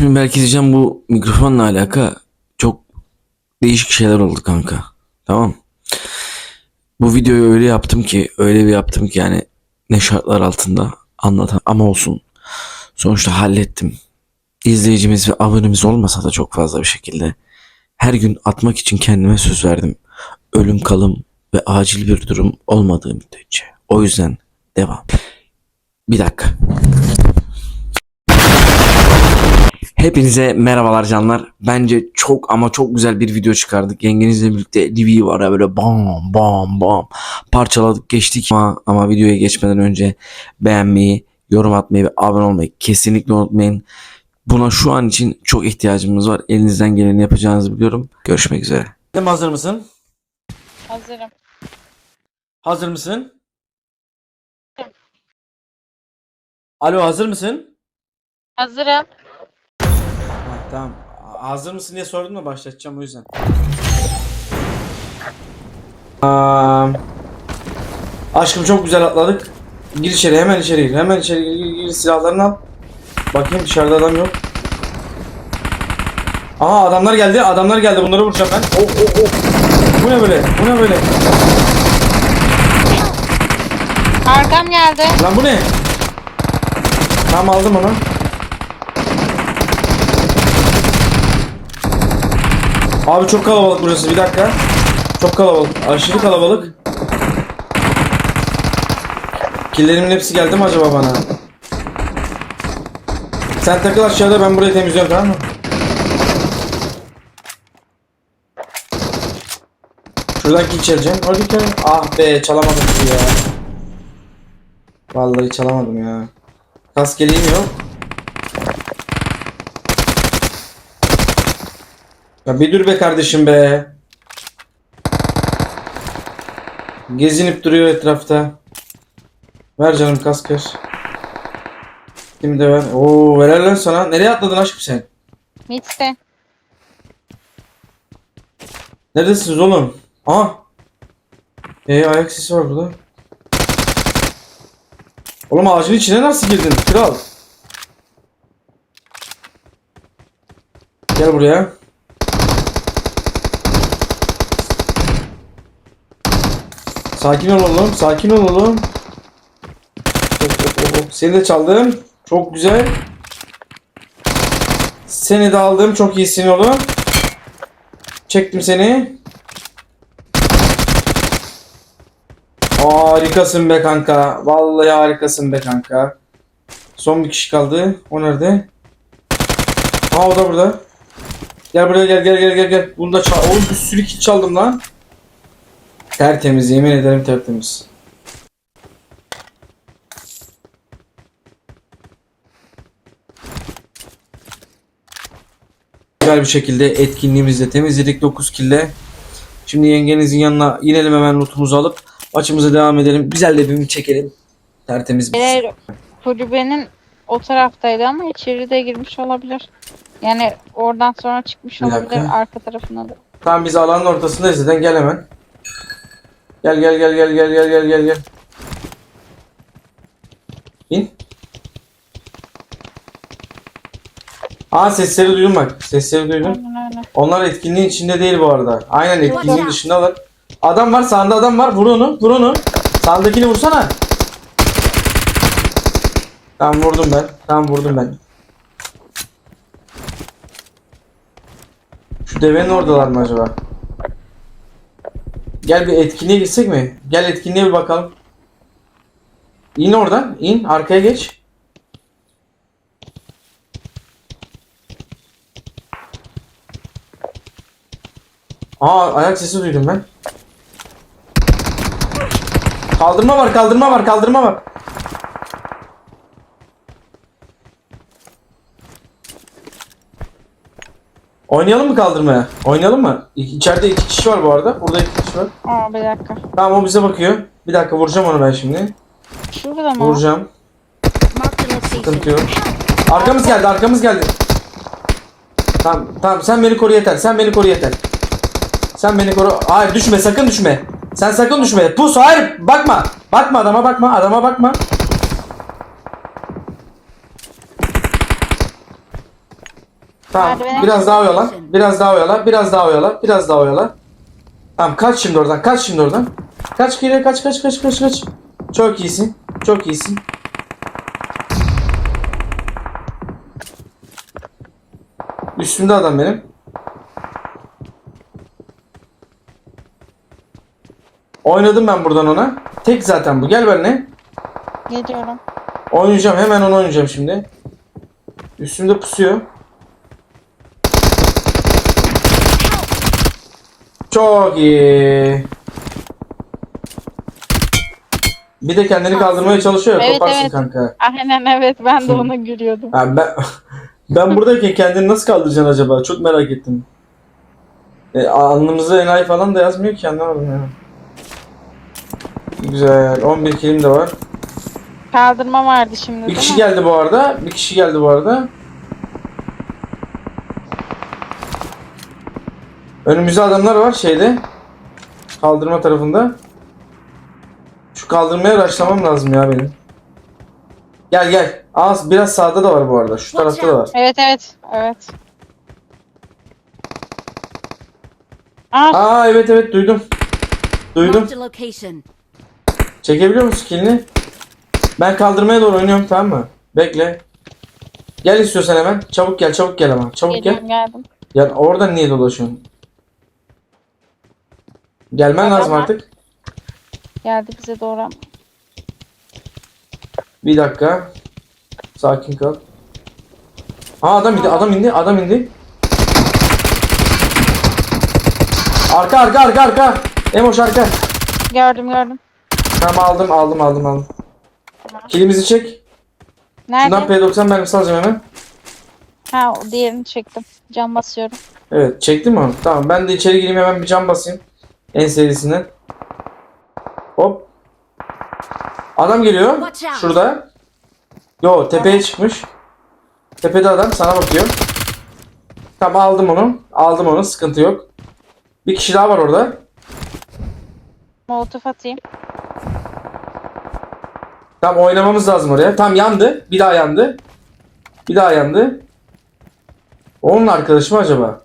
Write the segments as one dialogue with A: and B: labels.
A: Şimdi belki diyeceğim bu mikrofonla alaka çok değişik şeyler oldu kanka. Tamam. Bu videoyu öyle yaptım ki öyle bir yaptım ki yani ne şartlar altında anlatan ama olsun. Sonuçta hallettim. İzleyicimiz ve abonemiz olmasa da çok fazla bir şekilde her gün atmak için kendime söz verdim. Ölüm kalım ve acil bir durum olmadığı müddetçe. O yüzden devam. Bir dakika. Hepinize merhabalar canlar. Bence çok ama çok güzel bir video çıkardık. Yengenizle birlikte DV var ya böyle bam bam bam parçaladık geçtik ama, ama videoya geçmeden önce beğenmeyi, yorum atmayı ve abone olmayı kesinlikle unutmayın. Buna şu an için çok ihtiyacımız var. Elinizden geleni yapacağınızı biliyorum. Görüşmek üzere. Hazır mısın?
B: Hazırım.
A: Hazır mısın? Alo hazır mısın?
B: Hazırım.
A: Tamam. Hazır mısın diye sordum da başlatacağım o yüzden. Aa, aşkım çok güzel atladık. Gir içeri hemen içeri gir. Hemen içeri gir, gir, gir. silahlarını al. Bakayım dışarıda adam yok. Aha adamlar geldi. Adamlar geldi. Bunları vuracağım ben. Oh oh oh. Bu ne böyle? Bu ne böyle?
B: Arkam geldi.
A: Lan bu ne? Tamam aldım onu. Abi çok kalabalık burası bir dakika. Çok kalabalık. Aşırı kalabalık. Killerimin hepsi geldi mi acaba bana? Sen takıl aşağıda ben burayı temizliyorum tamam mı? Şuradan kill çalacağım. Hadi kill. Ah be çalamadım ya. Vallahi çalamadım ya. Kaskeliğim yok. Ya bir dur be kardeşim be. Gezinip duruyor etrafta. Ver canım kask ver. Şimdi ver. Oo helal lan sana. Nereye atladın aşkım sen?
B: Mid'de.
A: Neredesiniz oğlum? Aha. Ee ayak sesi var burada. Oğlum ağacın içine nasıl girdin kral? Gel buraya. Sakin ol oğlum, sakin ol oğlum. Seni de çaldım. Çok güzel. Seni de aldım. Çok iyisin oğlum. Çektim seni. Harikasın be kanka. Vallahi harikasın be kanka. Son bir kişi kaldı. O nerede? Aa o da burada. Gel buraya gel gel gel gel gel. Bunu da çal. Oğlum bir sürü kill çaldım lan. Tertemiz yemin ederim tertemiz. Güzel bir şekilde etkinliğimizi de temizledik 9 kille. Şimdi yengenizin yanına inelim hemen lootumuzu alıp maçımıza devam edelim. Güzel de bir çekelim. Tertemiz bir
B: Beyler kulübenin o taraftaydı ama içeri de girmiş olabilir. Yani oradan sonra çıkmış
A: Bir
B: olabilir
A: dakika.
B: arka tarafına da.
A: Tamam biz alanın ortasındayız zaten gel hemen. Gel gel gel gel gel gel gel gel gel. İn. Aa sesleri duydum bak. Sesleri duydum.
B: Aynen öyle.
A: Onlar etkinliğin içinde değil bu arada. Aynen etkinliğin dışındalar. Adam var sağında adam var. Vur onu. Vur onu. Sağındakini vursana. Tamam vurdum ben. Tamam vurdum ben. Şu devenin oradalar mı acaba? Gel bir etkinliğe gitsek mi? Gel etkinliğe bir bakalım. İn oradan. in Arkaya geç. Aa ayak sesi duydum ben. Kaldırma var, kaldırma var, kaldırma var. Oynayalım mı kaldırmaya? Oynayalım mı? İ- İçeride iki kişi var bu arada. Burada iki kişi var.
B: Aa bir dakika.
A: Tamam o bize bakıyor. Bir dakika vuracağım onu ben şimdi.
B: Şurada mı?
A: Vuracağım.
C: Marked a location.
A: Sıkıntı yok. Arkamız geldi, arkamız geldi. Tamam, tamam sen beni koru yeter. Sen beni koru yeter. Sen beni koru. Hayır düşme, sakın düşme. Sen sakın düşme. Pus, hayır. Bakma. Bakma adama bakma, adama bakma. Tamam.
B: Merdivene
A: Biraz daha oyala. Biraz daha oyala. Biraz daha oyala. Biraz daha oyala. Tamam kaç şimdi oradan. Kaç şimdi oradan. Kaç geriye kaç kaç kaç kaç kaç. Çok iyisin. Çok iyisin. Üstümde adam benim. Oynadım ben buradan ona. Tek zaten bu. Gel benimle.
B: Geliyorum.
A: Oynayacağım. Hemen onu oynayacağım şimdi. Üstümde pusuyor. Çok iyi. Bir de kendini kaldırmaya çalışıyor.
B: Evet,
A: Koparsın
B: evet.
A: kanka.
B: Aynen evet ben de ona gülüyordum.
A: Ha, ben ben buradayken kendini nasıl kaldıracaksın acaba? Çok merak ettim. E, alnımıza enayi falan da yazmıyor ki anlamadım ya. Güzel. 11 kilim de var.
B: Kaldırma vardı şimdi
A: Bir kişi
B: mi?
A: geldi bu arada. Bir kişi geldi bu arada. Önümüzde adamlar var şeyde. Kaldırma tarafında. Şu kaldırmaya raşlamam lazım ya benim. Gel gel. Az biraz sağda da var bu arada. Şu tarafta da var.
B: Evet evet evet. Aa,
A: Aa evet evet duydum. Duydum.
C: Marked a location.
A: Çekebiliyor musun kilini? Ben kaldırmaya doğru oynuyorum tamam mı? Bekle. Gel istiyorsan hemen. Çabuk gel çabuk gel ama. Çabuk gel.
B: geliyorum geldim.
A: Ya oradan niye dolaşıyorsun? Gelmen
B: Adam
A: lazım artık.
B: Geldi bize doğru. ama.
A: Bir dakika. Sakin kal. Aa adam indi, adam indi, adam indi. Arka arka arka arka. Emoş arka.
B: Gördüm gördüm.
A: Tamam aldım aldım aldım aldım. Kilimizi çek.
B: Nerede?
A: Şundan P90 mermisi alacağım hemen.
B: Ha o diğerini çektim. Cam basıyorum.
A: Evet çektin mi onu? Tamam ben de içeri gireyim hemen bir cam basayım. En serisinden. Hop. Adam geliyor. Şurada. Yo tepeye çıkmış. Tepede adam sana bakıyor. Tamam aldım onu. Aldım onu sıkıntı yok. Bir kişi daha var orada.
B: Molotof atayım.
A: Tamam oynamamız lazım oraya. Tam yandı. Bir daha yandı. Bir daha yandı. Onun arkadaşı mı acaba?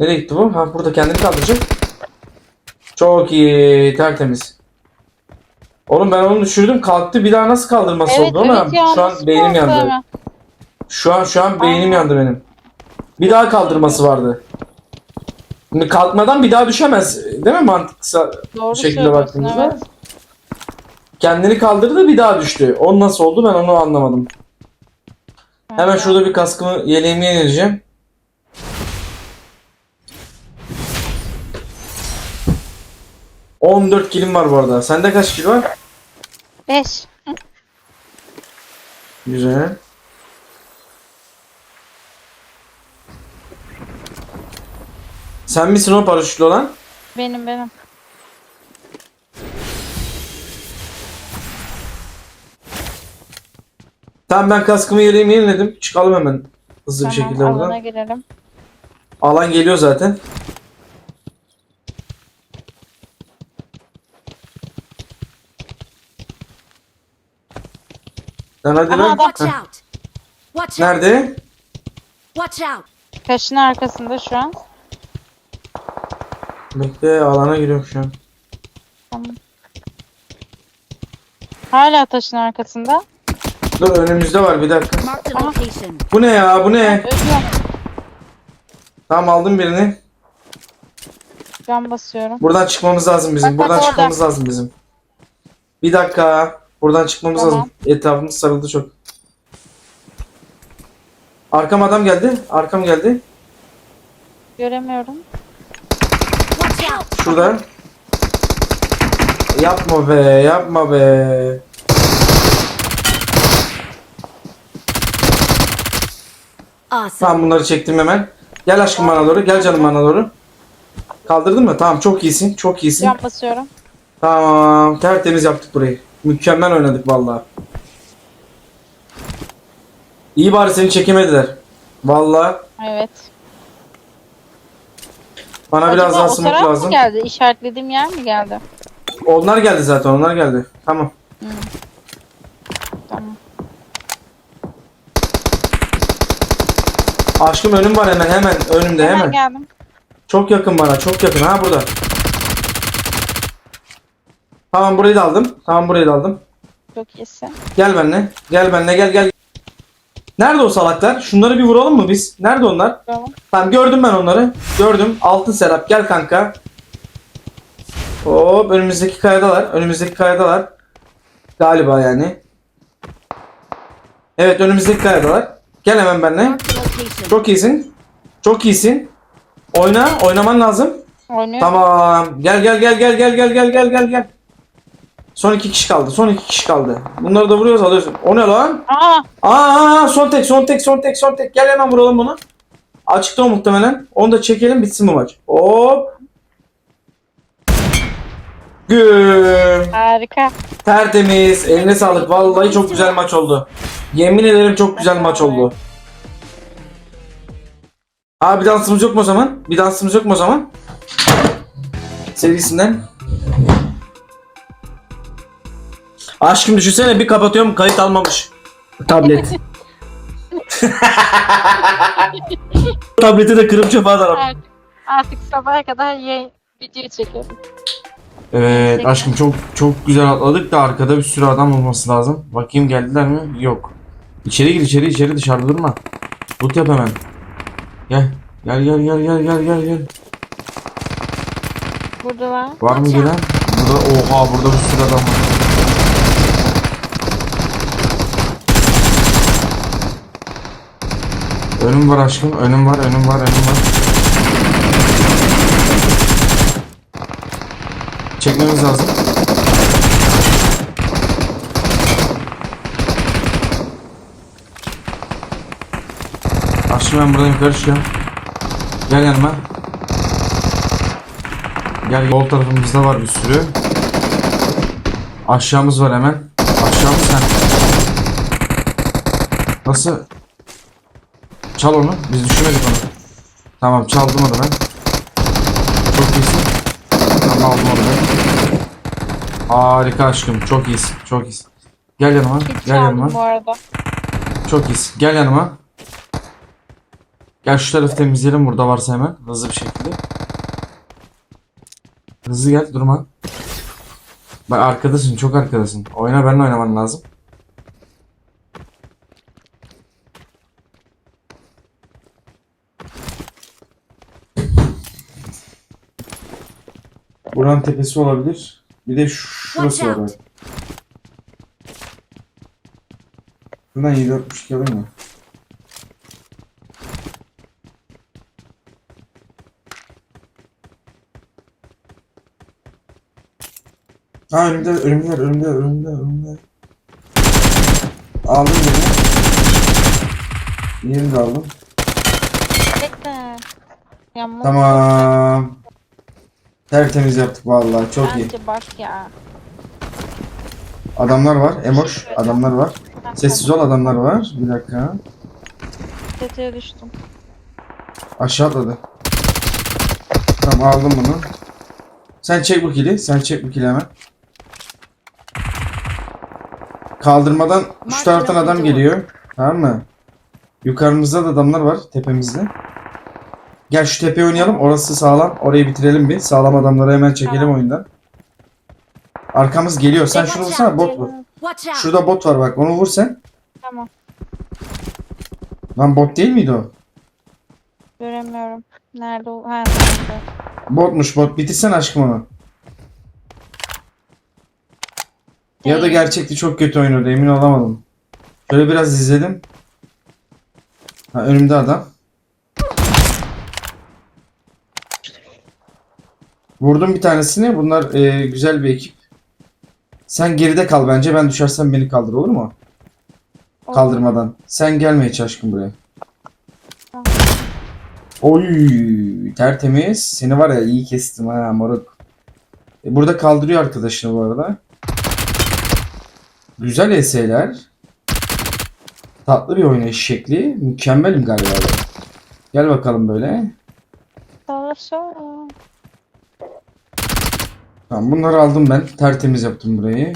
A: Nereye gitti bu? Ha burada kendini kaldıracak. Çok iyi. Tertemiz. Oğlum ben onu düşürdüm. Kalktı. Bir daha nasıl kaldırması
B: Evet
A: oldu ama
B: evet ya.
A: şu an beynim yandı.
B: hemen?
A: Şu an şu an beynim
B: Aa.
A: yandı benim. Bir daha kaldırması vardı. Şimdi kalkmadan bir daha düşemez. Değil mi mantıksa
B: Doğru
A: şekilde baktığımızda?
B: evet.
A: Kendini kaldırdı bir daha düştü. O nasıl oldu ben onu anlamadım. Hemen şurada bir kaskımı yeleğimi yenileceğim. ...14 kilim var bu arada. Sende kaç kil var?
B: Beş.
A: Güzel. Sen misin o paraşütlü olan?
B: Benim benim.
A: Tamam ben kaskımı yeleğimi yeniledim. Çıkalım hemen. Hızlı bir şekilde
B: alana
A: buradan.
B: girelim.
A: Alan geliyor zaten. Lan hadi
B: Aha,
A: lan.
C: Watch
A: Heh.
C: out. Watch out.
A: Nerede?
C: Watch out.
B: Taşın arkasında şu an.
A: Bekle alana giriyorum şu an.
B: Tamam. Hala taşın arkasında.
A: Dur önümüzde var bir dakika.
C: Marked a location.
A: Bu ne ya bu ne?
B: Ölüyorum.
A: Tamam aldım birini.
B: Cam basıyorum.
A: Buradan çıkmamız lazım bizim.
B: Bak, bak
A: Buradan
B: orada.
A: çıkmamız lazım bizim. Bir dakika. Buradan çıkmamız
B: Tamam.
A: lazım. Etrafımız sarıldı çok. Arkam adam geldi. Arkam geldi.
B: Göremiyorum.
C: Watch out.
A: Şurada. Yapma be, yapma be.
C: Awesome.
A: Tamam bunları çektim hemen. Gel aşkım bana doğru, gel canım bana doğru. Kaldırdın mı? Tamam çok iyisin, çok iyisin.
B: Cam basıyorum.
A: Tamam, tertemiz yaptık burayı. Mükemmel oynadık vallahi. İyi bari seni çekemediler. Vallahi
B: Evet.
A: bana
B: Acaba
A: biraz daha
B: o
A: smoke
B: taraf
A: lazım.
B: mı geldi? İşaretlediğim yer mi geldi?
A: Onlar geldi zaten, onlar geldi. Tamam.
B: Tamam.
A: Aşkım önüm var hemen hemen önümde
B: Hemen
A: hemen.
B: geldim.
A: Çok yakın bana çok yakın ha burada. Tamam burayı da aldım. Tamam burayı da aldım.
B: Çok iyisin.
A: Gel benimle. Gel benimle gel gel. Nerede o salaklar? Şunları bir vuralım mı biz? Nerede onlar?
B: Tamam.
A: Tamam gördüm ben onları. Gördüm. Altın Serap gel kanka. Hop önümüzdeki kayadalar. Önümüzdeki kayadalar. Galiba yani. Evet önümüzdeki kayadalar. Gel hemen benimle. Çok iyisin. Çok iyisin. Oyna. Oynaman lazım.
B: Oynuyor.
A: Tamam. Gel gel gel gel gel gel gel gel gel gel. Son iki kişi kaldı. Son iki kişi kaldı. Bunları da vuruyoruz alıyorsun. O ne lan?
B: Aa,
A: Aa son tek son tek son tek son tek. Gel hemen vuralım bunu. Açıkta o muhtemelen. Onu da çekelim bitsin bu maç. Hop. Güm.
B: harika.
A: Tertemiz. Eline sağlık. Vallahi çok güzel maç oldu. Yemin ederim çok güzel maç oldu. Aa bir dansımız yok mu o zaman? Bir dansımız yok mu o zaman? Serisinden. Aşkım düşünsene bir kapatıyorum kayıt almamış. Tablet. Tableti de kırıp çöpe atarım.
B: Artık, artık sabaha kadar ye video çekiyorum.
A: Evet aşkım çok çok güzel atladık da arkada bir sürü adam olması lazım. Bakayım geldiler mi? Yok. İçeri gir içeri içeri dışarıda durma. Loot yap hemen. Gel. Gel gel gel gel gel gel gel.
B: Burada var.
A: Var mı gelen? Burada oha burada bir sürü adam var. Önüm var aşkım. Önüm var, önüm var, önüm var. Çekmemiz lazım. Aşkım ben buradan yukarı çıkıyorum. Gel yanıma. Gel sol tarafımızda var bir sürü. Aşağımız var hemen. Aşağımız sen. Nasıl? Çal onu. Biz düşürmedik onu. Tamam çaldım onu ben. Çok iyisin. Tamam aldım onu ben. Harika aşkım. Çok iyisin. Çok iyisin. Gel yanıma.
B: Hiç
A: Gel yanıma.
B: bu arada.
A: Çok iyisin. Gel yanıma. Gel şu tarafı temizleyelim burada varsa hemen. Hızlı bir şekilde. Hızlı gel durma. Bak arkadasın çok arkadasın. Oyna benimle oynaman lazım. Tepesi olabilir. Bir de şurası var. Bak. Buradan 762 alır mı? Ha önümde, önümde, önümde, önümde, önümde. Aldım yeni. Yeni de aldım.
B: Bekle.
A: Tamam. Tertemiz yaptık vallahi çok iyi.
B: Bence bak ya.
A: Adamlar var. Emoş adamlar var. Sessiz ol adamlar var. Bir dakika.
B: Tetiğe düştüm.
A: Aşağı atladı. Tamam aldım bunu. Sen çek bu kili. Sen çek bu kili hemen. Kaldırmadan şu taraftan adam geliyor. Tamam mı? Yukarımızda da adamlar var tepemizde. Gel şu tepeye oynayalım. Orası sağlam. Orayı bitirelim bir. Sağlam adamları hemen çekelim
B: Tamam.
A: oyundan. Arkamız geliyor. Sen şunu vursana bot
C: out.
A: Şurada bot var bak. Onu vur sen.
B: Tamam.
A: Lan bot değil miydi o?
B: Göremiyorum. Nerede o? Ha, nerede?
A: Botmuş bot. Bitirsen aşkım onu. Ya da gerçekti çok kötü oynuyordu emin olamadım. Şöyle biraz izledim. Ha önümde adam. Vurdum bir tanesini. Bunlar e, güzel bir ekip. Sen geride kal bence. Ben düşersem beni kaldır olur mu?
B: Olur.
A: Kaldırmadan. Sen gelme hiç aşkım buraya.
B: Tamam.
A: Oy tertemiz. Seni var ya iyi kestim ha moruk. E, burada kaldırıyor arkadaşını bu arada. Güzel eserler. Tatlı bir oynayış şekli. Mükemmelim galiba. Gel bakalım böyle.
B: Sonra.
A: Tamam bunları aldım ben. Tertemiz yaptım burayı.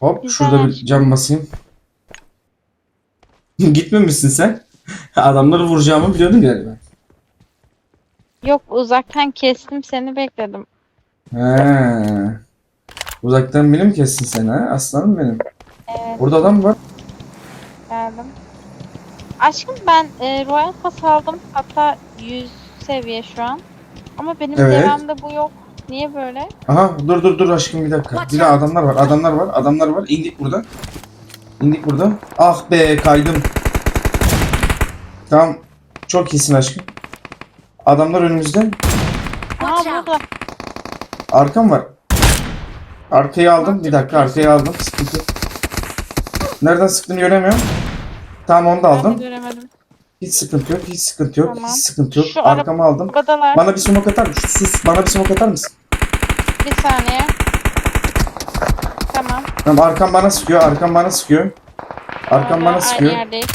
A: Hop
B: Güzel
A: şurada bir cam basayım. Gitmemişsin sen. Adamları vuracağımı biliyordun galiba.
B: Yok uzaktan kestim seni bekledim.
A: He. Uzaktan beni mi kestin sen ha? Aslanım benim.
B: Evet
A: Burada adam var.
B: geldim. Aşkım ben e, Royal Pass aldım. Hatta 100 seviye şu an. Ama benim
A: Evet.
B: devamda bu yok. Niye böyle?
A: Aha dur dur dur aşkım bir dakika. Bir de adamlar var. Adamlar var. Adamlar var. İndik buradan. İndik buradan. Ah be kaydım. Tamam. Çok iyisin aşkım. Adamlar önümüzde.
B: Aa
C: Watch out.
B: burada.
A: Arkam var. Arkayı aldım. Bir dakika arkayı aldım. Sıkıntı. yok. Nereden sıktığını göremiyorum. Tamam onu da
B: Ben de
A: aldım.
B: göremedim.
A: Hiç sıkıntı yok. Hiç sıkıntı yok.
B: Tamam.
A: Hiç sıkıntı yok.
B: Şu ara-
A: Arkamı aldım.
B: Buradalar.
A: Bana bir smoke atar mısın? Sus. Bana bir smoke atar mısın?
B: Bir saniye. Tamam.
A: Tamam arkam bana sıkıyor. Arkam bana sıkıyor. Arkam bana
B: aynı
A: sıkıyor.
B: yerdeyiz.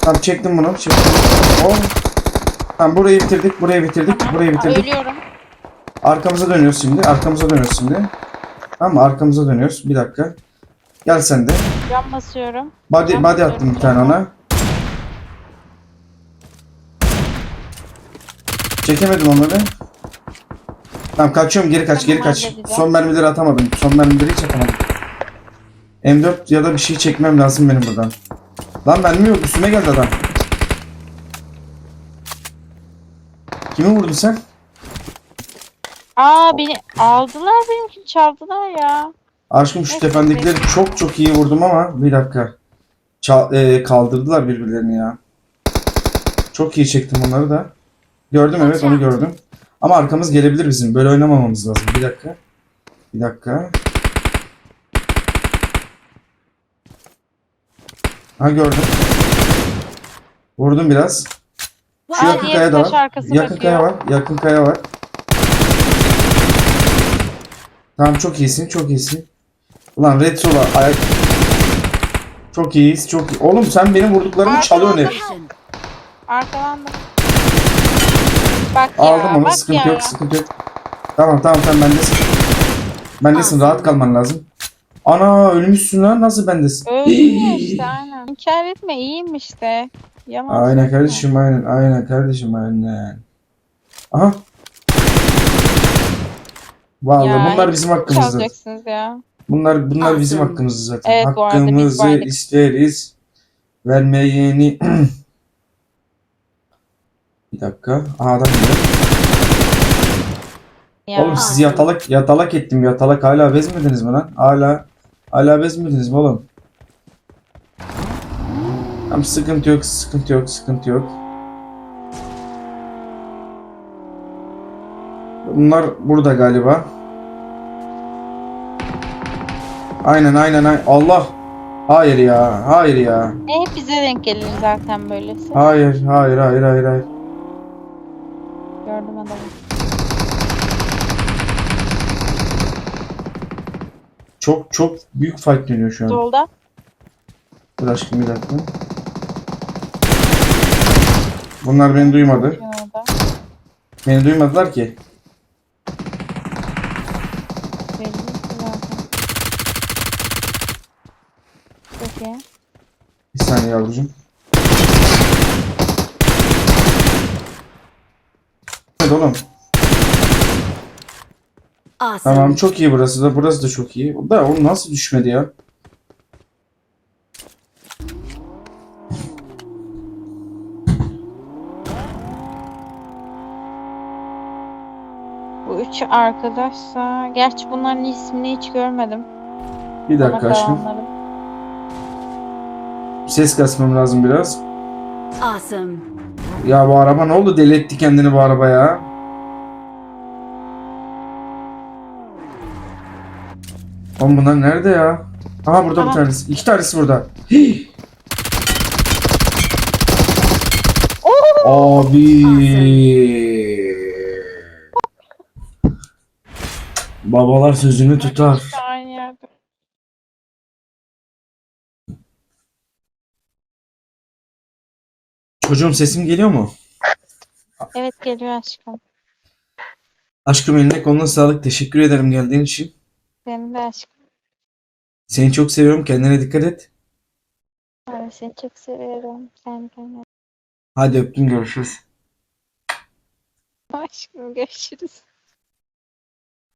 A: Tamam çektim bunu. Çektim. Oh. Tamam burayı bitirdik. Burayı bitirdik.
B: Tamam.
A: Burayı bitirdik.
B: Ölüyorum.
A: Arkamıza dönüyoruz şimdi. Arkamıza dönüyoruz şimdi. Tamam mı? Arkamıza dönüyoruz. Bir dakika. Gel sen de.
B: Cam basıyorum.
A: Body,
B: Tamam,
A: body attım bir tane ona. Çekemedim onları. Tamam kaçıyorum geri kaç geri kaç. Son mermileri atamadım. Son mermileri hiç atamadım. M4 ya da bir şey çekmem lazım benim buradan. Lan mermi yok üstüme geldi adam. Kimi vurdun sen?
B: Aa beni aldılar benimkini çaldılar ya.
A: Aşkım şu tependekileri çok çok iyi vurdum ama bir dakika. Ça- e, kaldırdılar birbirlerini ya. Çok iyi çektim onları da. Gördüm evet onu gördüm. Ama arkamız gelebilir bizim. Böyle oynamamamız lazım. Bir dakika. Bir dakika. Ha gördüm. Vurdum biraz. Şu yakın kaya da var. Yakın
B: bakıyor.
A: kaya var. Yakın kaya var. Tamam çok iyisin, çok iyisin. Ulan Red Sola ayak... Çok iyiyiz, çok iyi. Oğlum sen benim vurduklarımı çalıyorsun hep.
B: Arkalandım. Bak ya,
A: Aldım onu,
B: bak
A: sıkıntı
B: ya.
A: yok, sıkıntı yok. Tamam tamam sen bendesin. Bendesin, rahat kalman lazım. Ana ölmüşsün lan, nasıl bendesin?
B: Ya işte aynen. İnkar etme iyiyim işte. Yalan
A: Aynen
B: söyleme.
A: kardeşim, aynen, aynen kardeşim, aynen. Aha. Vallahi
B: Ya,
A: bunlar bizim hakkımızda.
B: Çalacaksınız ya.
A: Bunlar bunlar bizim hakkımız zaten.
B: Evet, bu arada biz
A: Hakkımızı isteriz. Vermeyeni Bir dakika. Aha adam geliyor.
B: Ya.
A: Oğlum sizi yatalak yatalak ettim. Yatalak hala bezmediniz mi lan? Hala hala bezmediniz mi oğlum? Tamam sıkıntı yok, sıkıntı yok, sıkıntı yok. Bunlar burada galiba. Aynen aynen aynen. Allah. Hayır ya. Hayır ya.
B: E, hep bize denk gelir zaten böylesi.
A: Hayır, hayır, hayır, hayır, hayır.
B: Gördüm adamı.
A: Çok çok büyük fight dönüyor şu an.
B: Solda.
A: Dur aşkım bir dakika. Bunlar beni duymadı.
B: Orada.
A: Beni duymadılar ki.
B: Belli zaten.
A: Bir saniye yavrucuğum. Hadi oğlum.
C: Awesome.
A: Tamam çok iyi burası da. Burası da çok iyi. Da o nasıl düşmedi ya?
B: Bu üç arkadaşsa... Gerçi bunların ismini hiç görmedim.
A: Bir dakika aşkım. Ses kasmam lazım biraz.
C: Awesome.
A: Ya bu araba ne oldu? Deli etti kendini bu araba ya. Oğlum bunlar nerede ya? Aha burada bir
B: Aha.
A: tanesi. İki tanesi burada. Hii. Abi. Babalar sözünü tutar.
B: İşte aynı yerde.
A: Çocuğum sesim geliyor mu?
B: Evet geliyor aşkım.
A: Aşkım eline koluna sağlık. Teşekkür ederim geldiğin için.
B: Senin de aşkım.
A: Seni çok seviyorum. Kendine dikkat et.
B: Ben de seni çok seviyorum. Sen de.
A: Hadi öptüm görüşürüz.
B: Aşkım görüşürüz.